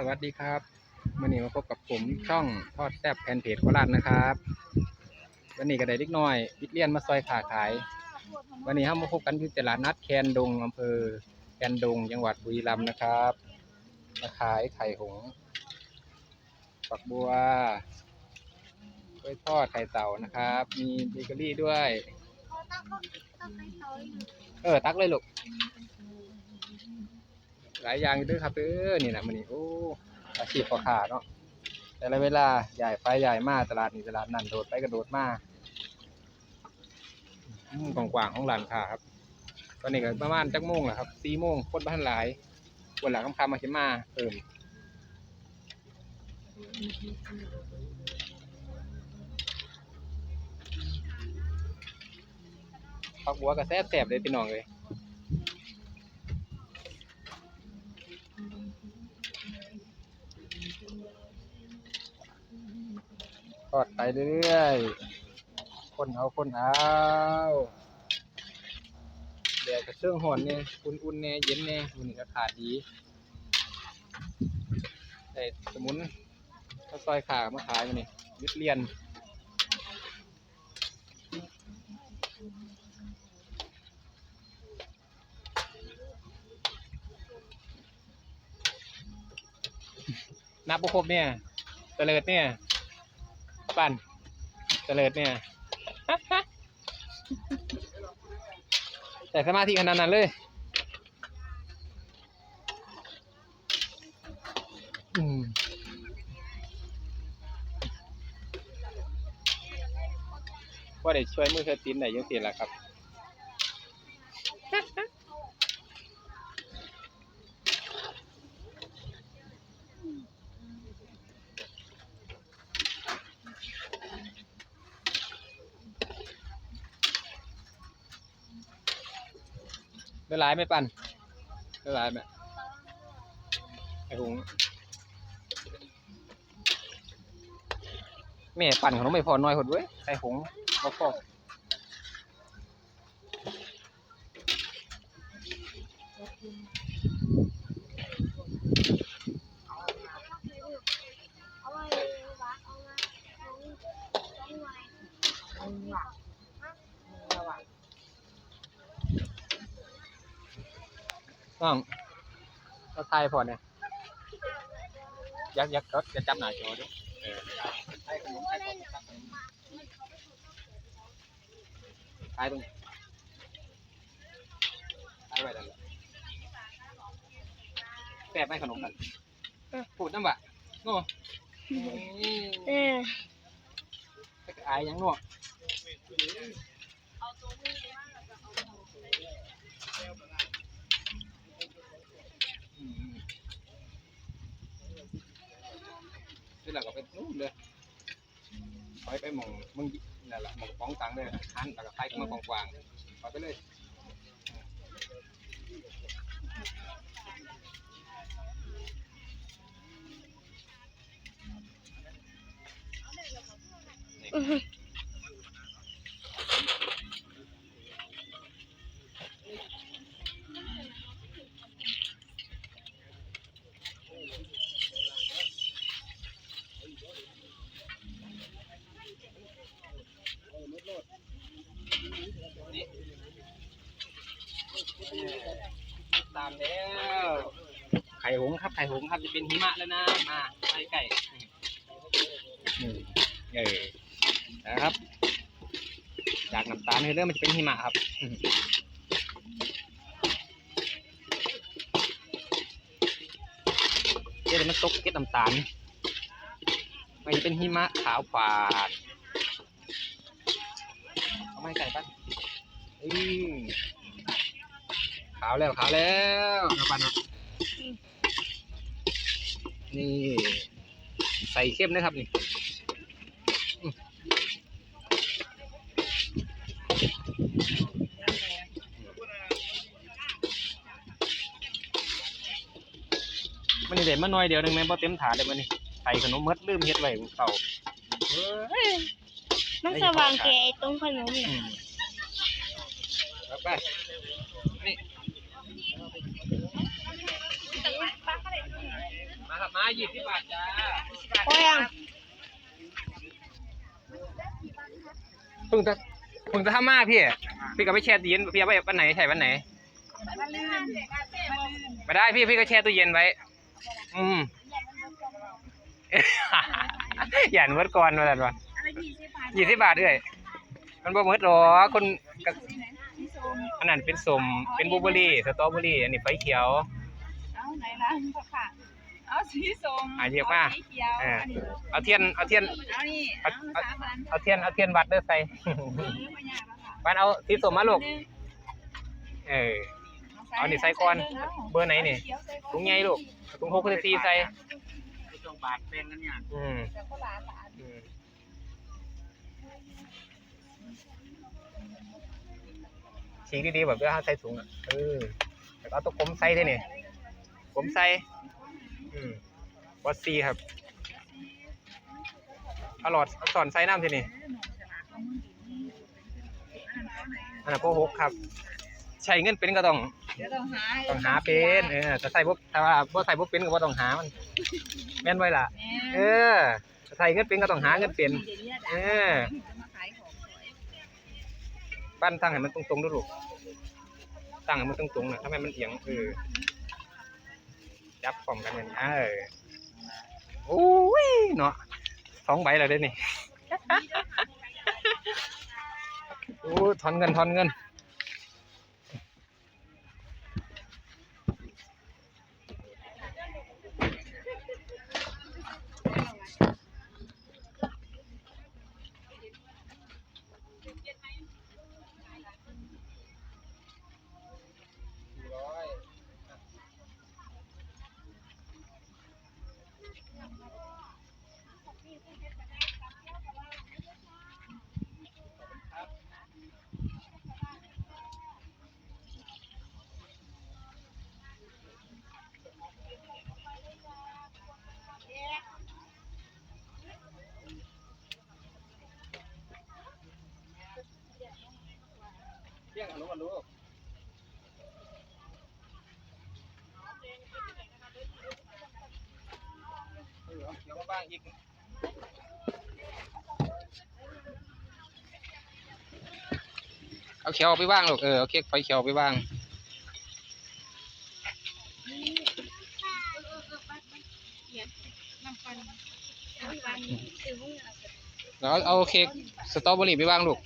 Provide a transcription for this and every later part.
สวัสดีครับวันนี้มาพบกับผมช่องทอดแซ่บแฟนเพจโคราชนะครับวันนี้ก็ได้เล็กน้อยวิทเลียนมาซอยขาขาย วันนี้เรามาพบกันที่ตลาดนัดแคนดงอำเภอแคนดงจังหวัดบุรีรัมย์นะครับมาขายไข่หงฝักบัวกล้วยทอดไข่เต่านะครับ มีเบเกอรี่ด้วย เออตักเลยลูก หลายอย่างด้วยครับเออนี่นะมันนี่โอ้อาชีพพอค้าเนาะแต่ละเวลาใหญ่ไปใหญ่มาตลาดนี้ตลาดนั่นโดดไปกระโดดมาอืมกว้างๆของร้านค้าครับ ตอนนี้ก็ประมาณจักโมงแหละครับสี่โมงคนบ้านหลายคนหลังคำๆมาขึ้นมาเพิ่มผักบัวก็แซ่บๆเลยพี่น้องเลย อดไปเรื่อยๆ คนเอาคนเอาแดดกับเชื่องหอนเนี่ยอุ่นๆเนี่ยเย็นเนี่ยมันก็ขาดดีแต่สมุนข้าวซอยขามาขายมานี่วิทเรียนนับบุคบเนี่ยเตลิดเนี่ย ปั่นเจริญเนี่ย แต่สมาธิขนาดนั้นเลยอืมว่าได้ช่วยมือเธอตีนไหนยังตีนล่ะครับ ได้หลายไหมปันได้หลายไหมไอ้หงแม่ปั่นของน้องไม่พอน้อยหดเว้ยไอ้หงบ่พอ น้องเราทายพอเนี่ยยักยักก็จะจำหน้าจอด้วยเออทายขนมทายขนมตักขนมทายตรงทายไว้ดันละแซ่บไหมขนมกันพูดน้ำบะโน่อืมเออแต่ก็อายยังเนาะอืมที่แหลังก็ไปนู่นเลยไปไปมองมึงนั่นแหละมองป้องตังเลยหันแล้วก็ไปมากว้างๆไปไปเลยอือ ตามแล้ว ไข่หงครับ ไข่หงครับจะเป็นหิมะแล้วนะ มาใกล้ใกล้เออนะครับ จากน้ำตาลให้เริ่มมันจะเป็นหิมะครับเดี๋ยวมันตกเก็ดน้ำตาลมันจะเป็นหิมะขาวฝาดเอาไม่ไก่ปะอือาวแล้วขาวแล้วนะปันเนาะนี่ใส่เข้มนะครับนี่อืมมันนี่เด็ดมาหน่อยเดียวหนึงแม่นบ่เต็มถาดเลยมันนี่ใส่ขนมมดลืมเฮ็ดไว้ของเขาเฮ้ยมันสว่างแก่ไอ้ตรงขนมอืน่ะมเอาไป มาครับมายี่สิบบาทจ้าโอ้ยอะเพิ่งจะเพิ่งจะทำมาพี่ พี่ก็ไปแช่ตู้เย็นพี่เอาไปวันไหนใช่วันไหนมาลื่นไม่ได้พี่พี่ก็แช่ตู้เย็นไว้ อืมอย่าเมื่อก่อนมาแล้ววะอะไรยี่สิบบาทยี่สิบบาทเอ้ยมันบ่หมดหรอกคนก็ที่โซมอันนั้นเป็นสมเป็นบลูเบอร์รี่ สตรอเบอร์รี่ อันนี้ไฟเขียว สีส้มอะเรียกมาสีเขียวเอออั นนี้เอาเทียนเอาเทียน เอานี่เอาเอา สามพันเอาเทียนเอาเทียนวัดเด้อใส่เออไม่ยากแล้วค่ะบ้านเอาสีสมมาลูกเออ เอานี่ใส่ก่อนเบอร์ไหนนี่ ถุงใหญ่ลูกถุงหกสิบสี่ใส่ไม่ต้องบาดเป็นกันเนี่ยอืมเดี๋ยวก็หลานหลานอืมฉีกดีๆแบบเพื่อให้ใส่ถุงอะเออแล้วก็เอาตัวกลมใส่ด้วยนี่กลมใส่ อืมวัดซีครับเอาหลอดเอาสอนใส่น้ำทีนี่อันนั้นพวกหกครับ ใช้เงินเป็นก็ต้อง เดี๋ยวต้องหาต้องหาเป็นเออแต่ใส่บ่ถ้าว่าบ่ใส่บ่เป็นก็บ่ต้องหามัน แม่นไว้ล่ะ เออถ้าใส่เงินเป็นก็ต้องหาเงินเป็น เออมาขายของสวยปั้นตั้งให้มันตรงๆด้วยลูกตั้งให้มันตรงๆนะถ้าไม่มันเอียงเออ จับพร้อมกันเลยเออโอ้ยเนาะสองใบแล้วเด้นี่โอ้ถอนเงินถอนเงิน เอาเขียวมาบ้างอีกเอาเขียวไปบ้างลูกเออเอาเค้กไฟเขียวไปบ้างแล้วเอาเค้กสตรอเบอรี่ไปบ้างลูก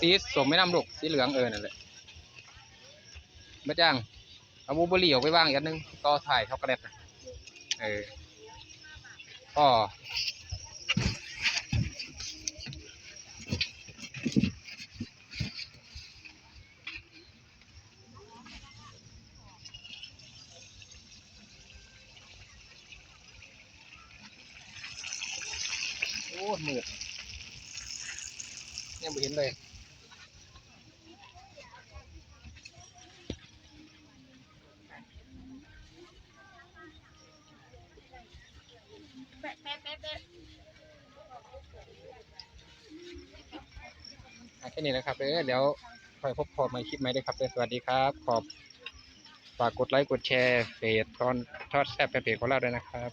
สีสมไม่นำลูกสีเหลืองเออนั่นแหละเม็ดย่าง เอาบลูเบอรี่ออกไปบ้างอีกอันนึงต่อถ่ายช็อกโกแลตเออก็โอ้มืดยังไม่เห็นเลย แปะแปะแปะแปะอะแค่นี้นะครับเออเดี๋ยวคอยพบพอใหม่คลิปใหม่ด้วยครับเด้อสวัสดีครับ ขอบฝากกดไลค์กดแชร์เพจทอนทอดแซ่บเป็นเพจของเราด้วยนะครับ